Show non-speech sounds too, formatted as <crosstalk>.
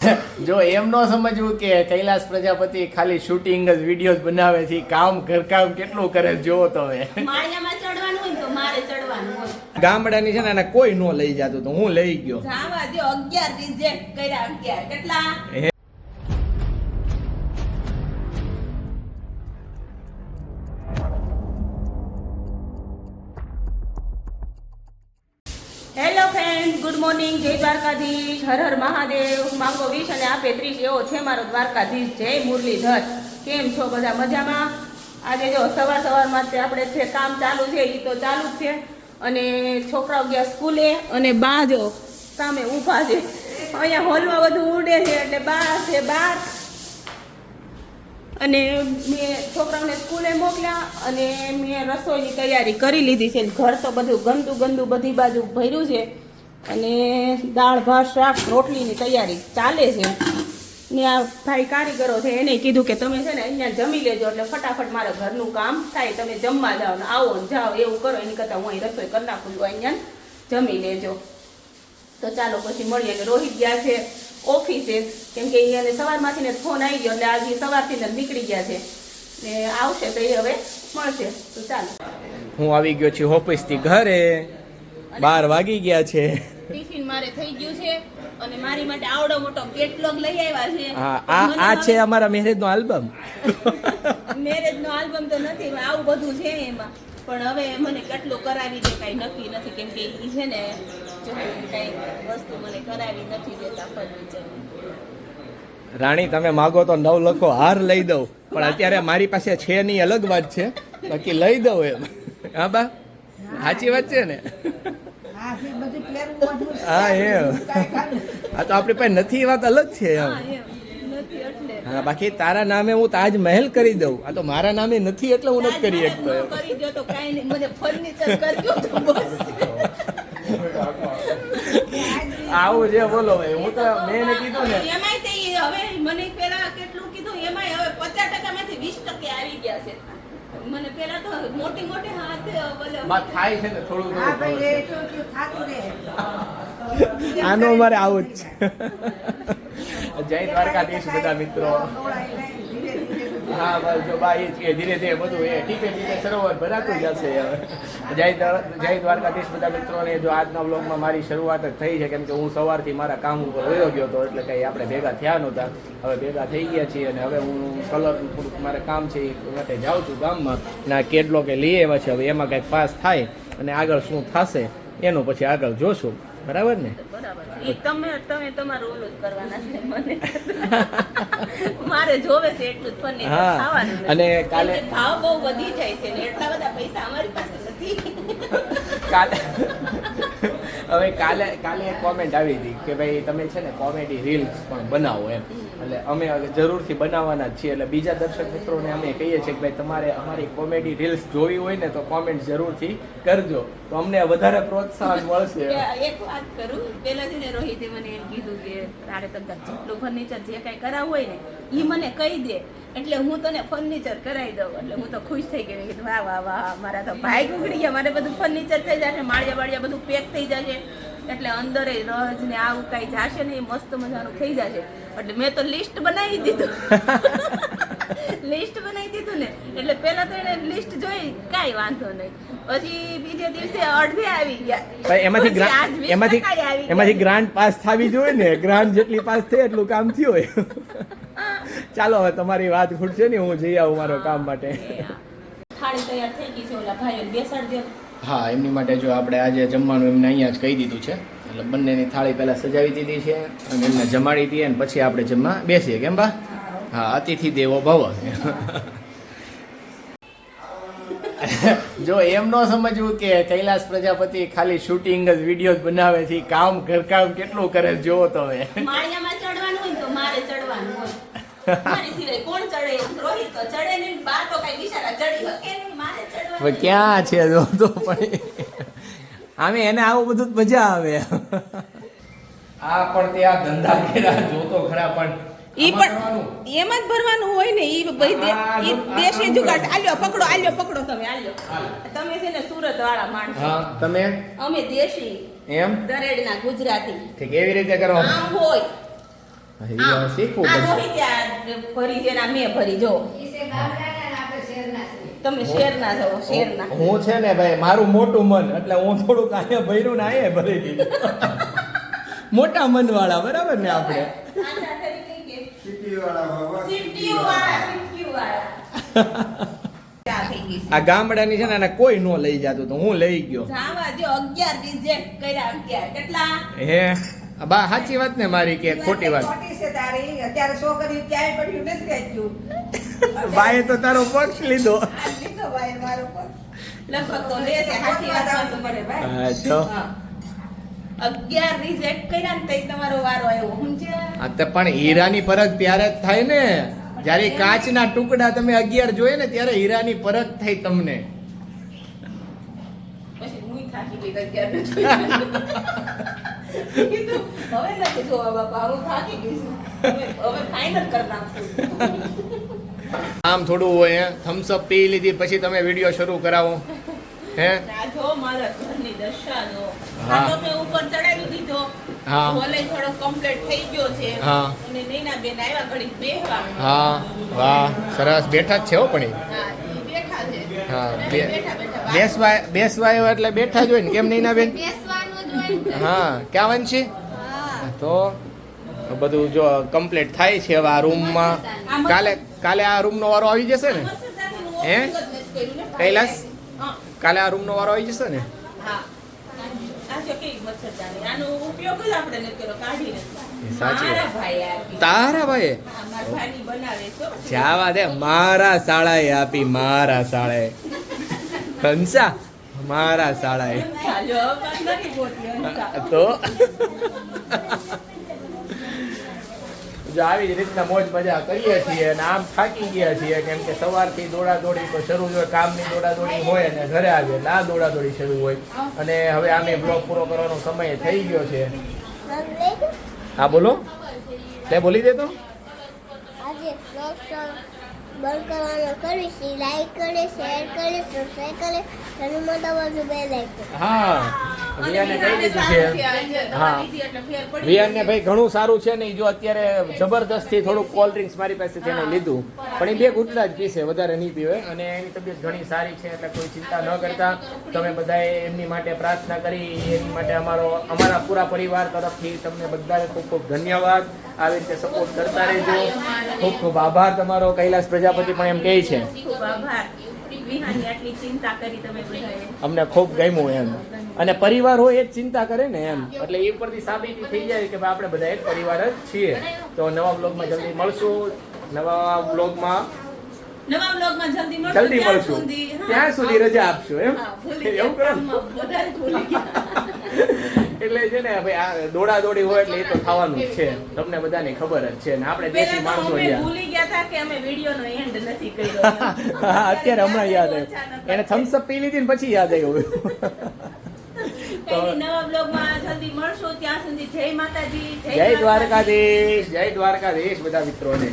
<laughs> જો એમ ન સમજવું કે કૈલાસ પ્રજાપતિ ખાલી શૂટિંગ જ વીડિયો બનાવે છે કામ ઘરકામ કેટલું કરે જોવો તો હવે <laughs> માળિયામાં ચડવાનું હોય ને તો મારે ચડવાનું હોય. ગામડાની છે ને એને કોઈ ન લઈ જતું તો હું લઈ ગયો. જાવા મોર્નિંગ જય દ્વારકાધીશ, હર હર મહાદેવ. માંગો વીસ અને આપે ત્રીસ એવો છે મારો દ્વારકાધીશ. જય મુરલીધર. કેમ છો બધા મજામાં? આજે જો સવાર સવારમાં તે આપણે જે કામ ચાલુ છે એ તો ચાલુ જ છે. અને છોકરાઓ ગયા સ્કૂલે અને બા જો સામે ઊભા છે. અહીંયા હોલમાં બધું ઉડે છે, એટલે બા છે બાર અને મેં છોકરાઓને સ્કૂલે મોકલ્યા અને મેં રસોઈની તૈયારી કરી લીધી છે. ઘર તો બધું ગંદુ ગંદુ બધી બાજુ ભર્યું છે. અને દાળ, ભાત, શાક, રોટલીની તૈયારી ચાલે છે. ને આ ભાઈ કારીગરો છે, એને કીધું કે તમે છે ને અહીંયા જમી લેજો, એટલે ફટાફટ મારા ઘરનું કામ થાય, તમે જમવા જાઓ ને આવો ને જાઓ, એવું કરો, એની કરતાં હું અહીં રસોઈ કરી નાખું છું અહીંયા જમી લેજો. તો ચાલો પછી મળીએ. અને રોહિત ગયા છે ઓફિસે, કેમ કે એને સવારમાંથી ને ફોન આવી ગયો, એટલે આજે સવારથી ને નીકળી ગયા છે. ને આવશે તો એ હવે મળશે. તો ચાલો. હું આવી ગયો છું ઓફિસથી ઘરે. બાર વાગી ગયા છે. ટિફિન મારે થઈ ગયું છે અને મારી માટે આવડો મોટો કેટલોગ લઈ આવ્યા છે. હા આ આ છે અમારા મેરેજનો આલ્બમ. મેરેજ નો આલ્બમ તો નથી આવું બધું છે એમાં. પણ હવે મને કેટલું કરાવી દે કાંઈ નક્કી નથી કેમ કે ઈ છે ને જો કાંઈ વસ્તુ મને કરાવી નથી દેતા ફર્નિચર રાણી તમે માગો તો નવ લખો હાર લઈ દઉં. પણ અત્યારે મારી પાસે છે નહીં અલગ વાત છે. બાકી લઈ દઉં એમ. હા બા? સાચી વાત છે ને? હા, એમ. આ તો આપણી પાસે નથી એ વાત અલગ છે એમ. હા એમ. નથી એટલે. હા બાકી તારા નામે હું તાજ મહેલ કરી દઉં. આ તો મારા નામે નથી એટલે હું નથી કરી શકતો એમ. કરી દો તો કાંઈ નહીં. મને ફર્નિચર કરજો તો બસ. આવું છે બોલો ભાઈ. હું તો મેં એને કીધું ને. એમાંય તે હવે મને પેલા કેટલું કીધું એમાંય હવે પચાસ ટકા માંથી વીસ ટકે આવી ગયા છે. મને પેલા તો મોટી મોટી હાથ બોલે થાય છે ને થોડું હા ભાઈ એ તો તો થાતું રહે. <laughs> આનો અમારે આવું જ છે. જય દ્વારકાધીશ બધા મિત્રો ખવડાવી લઈને ધીરે ધીરે બધું. હા, બસ જો બા, એ ધીરે ધીરે બધું એ ટીપે ટીપે સરોવર ભરાતું જશે હવે. જય જય દ્વારકાધીશ બધા મિત્રોને, જો આજના બ્લોગમાં મારી શરૂઆત જ થઈ છે, કેમ કે હું સવારથી મારા કામ ઉપર વયો ગયો હતો, એટલે કંઈ આપણે ભેગા થયા નહોતા. હવે ભેગા થઈ ગયા છીએ અને હવે હું કલર મારે કામ છે એ માટે જાઉં છું ગામમાં. ના કેટલો કે લઈ આવ્યા છે, હવે એમાં કંઈક પાસ થાય અને આગળ શું થશે, એનું પછી આગળ જોશું. બરાબર ને? બરાબર. તમે તમે તમારું ઓલું જ કરવાના છે મને. મારે જોવે છે એટલું જ ફર્નિચર ખાવાનું અને કાલે- ભાવ બહુ વધી જાય છે ને એટલા બધા પૈસા અમારી પાસે નથી. કાલે હવે કાલે કાલે એક કોમેન્ટ આવી હતી કે ભાઈ તમે છે ને કોમેડી રીલ્સ પણ બનાવો એમ. એટલે અમે જરૂરથી બનાવવાના છીએ. એટલે બીજા દર્શક મિત્રોને અમે કહીએ છીએ કે ભાઈ તમારે અમારી કોમેડી રીલ્સ જોવી હોય ને તો કોમેન્ટ જરૂરથી કરજો. તો અમને વધારે પ્રોત્સાહન મળશે. એક વાત કરું પહેલાથી રોહિતે મને એમ કીધું કે તારે તમને જેટલું ફર્નિચર જે કાંઈ કરાવવું હોય ને એ મને કહી દે. એટલે હું તને ફર્નિચર કરાવી દઉં. એટલે હું તો ખુશ થઈ ગઈ. કે કીધું વાહ વાહ વાહ મારા તો ભાઈ ઉગડી ગયા. મારે બધું ફર્નિચર થઈ જશે માળિયા બાળિયા બધું પેક થઈ જશે. એટલે અંદરે રજ ને આવું કાંઈ જશે ને મસ્ત મજાનું થઈ જશે. એટલે મેં તો લિસ્ટ બનાવી દીધું. <laughs> લિસ્ટ બનાવી દીધું ને એટલે પેલા તો એને લિસ્ટ જોઈ કાઈ વાંધો નહીં. પછી બીજે દિવસે અડધે આવી ગયા. એમાંથી એમાંથી એમાંથી ગ્રાન્ટ પાસ થવી જોઈએ ને ગ્રાન્ટ જેટલી પાસ થઈ એટલું કામ થયું હોય. ચાલો હવે તમારી વાત ખૂટશે ને હું જઈ આવું મારો કામ માટે. થાળી તૈયાર થઈ ગઈ છે ઓલા ભાઈઓ બેસાડજો હા એમની માટે જો આપણે આજે જમવાનું એમને અહીંયા જ કહી દીધું છે. એટલે બંનેની થાળી પહેલા સજાવી દીધી છે અને એમને જમાડી દઈએ અને પછી આપણે જમવા બેસીએ કેમ બા? હા અતિથિ દેવો ભવ. જો એમ ન સમજવું કે કૈલાસ પ્રજાપતિ ખાલી શૂટિંગ જ વીડિયો બનાવે છે કામ ઘરકામ કેટલું કરે જોવો તો હવે. ક્યાં છે જો તો પણ આમે એને આવું બધું મજા આવે. આ પણ તે આ ધંધા કેરા જોતો ખરા પણ ઈ પણ એમાં જ ભરવાનું હોય ને ઈ ભાઈ દે- આ ઈ જો- આ દેશી જુગાડ આલ્યો પકડો આલ્યો પકડો તમે આલ્યો. તમે છે ને સુરત વાળા માણસ. હા તમે? અમે દેશી. એમ? દરેડના ગુજરાતી. ઠીક એવી રીતે કરો આમ હોય. એ શીખવું આ પડશે. ત્યાં ભરી છે ને આ ભરી જો. તમે શેરના છો શેરના. હું છે ને ભાઈ મારું મોટું મન એટલે હું થોડુંક અહીંયા ભર્યું ને અહીંયા ભરી દીધું. <laughs> મોટા મન વાળા બરાબર ને આપણે. <laughs> આ ગામડાની છે ને એને કોઈ નો લઈ જતું તો હું લઈ ગયો. જાવા જો 11 રિજેક્ટ કર્યા 11 કેટલા? હે? બા સાચી વાત ને મારી કે ખોટી વાત. ખોટી છે તારી. અત્યારે છોકરી ક્યાંય પડ્યું નથી રહેતું બાએ તો તારો પક્ષ લીધો. આ લીધો ભાઈ મારો પર લગભગ તો લે છે સાચી વાત આવવું પડે ભાઈ. હા, તો હા. 11 રિજેક્ટ કર્યા ને તઈ તમારો વારો આવ્યો સમજ્યા? આ તો પણ હીરાની પરખ ત્યારે જ થાય ને. જયારે કાચના ટુકડા તમે અગિયાર જોઈએ ને ત્યારે હીરાની પરખ થઈ તમને. પછી <laughs> કીધું, હવે નથી જોવા બાપા હું થાકી ગઈ છું. હવે ફાઇનલ કરી નાખું. આમ થોડું હોય થમ્સ અપ પી લીધી પછી તમે વીડિયો શરૂ કરાવો. હે? જો મારા ઘરની દશા જો હા. આ તો મેં ઉપર ચડાવી દીધો. હા. હોલે થોડો કમ્પ્લીટ થઈ ગયો છે. હા. અને નૈના બેન આવ્યા ઘડી બેહવા. હા. વાહ સરસ. બેઠા જ છે હો પણ. હા બેઠા છે. હા બેઠા બેઠા બેસવા બેસવા એટલે બેઠા જ હોય ને. કેમ નહીં ના બેન હા ક્યાં વંશી તો બધું જો કમ્પ્લીટ થાય છે હવે આ રૂમમાં કાલે કાલે આ રૂમનો વારો આવી જશે ને? હે? કૈલાસ? કાલે આ રૂમનો વારો આવી જશે ને? તારા ભાઈ. જાવા દે મારા શાળાએ આપી મારા શાળાએ. હંસા મારા શાળાએ. તો? જો આવી જ રીતના મોજ મજા કરીએ છીએ અને આમ થાકી ગયા છીએ કેમ કે સવારથી દોડાદોડી તો શરૂ જ હોય કામની દોડાદોડી હોય અને ઘરે આવે એટલે આ દોડા શરૂ હોય. અને હવે આમે બ્લોગ પૂરો કરવાનો સમય થઈ ગયો છે. હા બોલો. તે બોલી દે તો. આજે બંધ કરવાનો કરીશ લાઈક કરે શેર કરે સબસ્ક્રાઈબ કરે અને મોટા બાજુ બે લાઈક હા. વિયાને કહી દીધું છે. હા. ગઈ. ભાઈ ઘણું સારું છે ને જો અત્યારે જબરદસ્તથી થોડુંક કોલ્ડ ડ્રિંક્સ મારી પાસેથી એને લીધું. પણ એ બે ઘૂંટડા જ પીશે વધારે નહીં પીવે. અને એની તબિયત ઘણી સારી છે એટલે કોઈ ચિંતા ન કરતા. તમે બધાએ એમની માટે પ્રાર્થના કરી એની માટે અમારો અમારા પૂરા પરિવાર તરફથી તમને બધાને ખૂબ ખૂબ ધન્યવાદ. આવી રીતે સપોર્ટ કરતા રહેજો. ખૂબ ખૂબ આભાર તમારો કૈલાસ પ્રજાપતિ પણ એમ કહે છે. ખૂબ આભાર. આટલી ચિંતા કરી તમે અમને ખૂબ ગમ્યું એમ. અને પરિવાર હોય એ જ ચિંતા કરે ને એમ. એટલે એ ઉપરથી સાબિતી થઈ જાય કે ભાઈ આપણે બધા એક પરિવાર જ છીએ. તો નવા બ્લોગમાં જલ્દી મળશું. નવા બ્લોગમાં નવા બ્લોગમાં જલ્દી મળશું. જલ્દી ત્યાં મળશું. સુધી, ત્યાં સુધી રજા આપશું એમ? એવું કરો. વધારે ભૂલી ગયા. <laughs> એટલે છે ને ભાઈ આ દોડા દોડી હોય એટલે એ તો થવાનું છે. તમને બધાને ખબર જ છે ને આપણે દેશી માણસો ભૂલી ગયા હતા કે અમે વિડીયોનો એન્ડ નથી કર્યો. <laughs> હા અત્યારે હમણાં યાદ આવ્યું. એને થમ્સ અપ પી લીધી ને પછી યાદ આવ્યું. <laughs> નવા બ્લોગમાં જલ્દી મળશું ત્યાં સુધી જય માતાજી જય દ્વારકાધીશ જય દ્વારકાધીશ બધા મિત્રોને.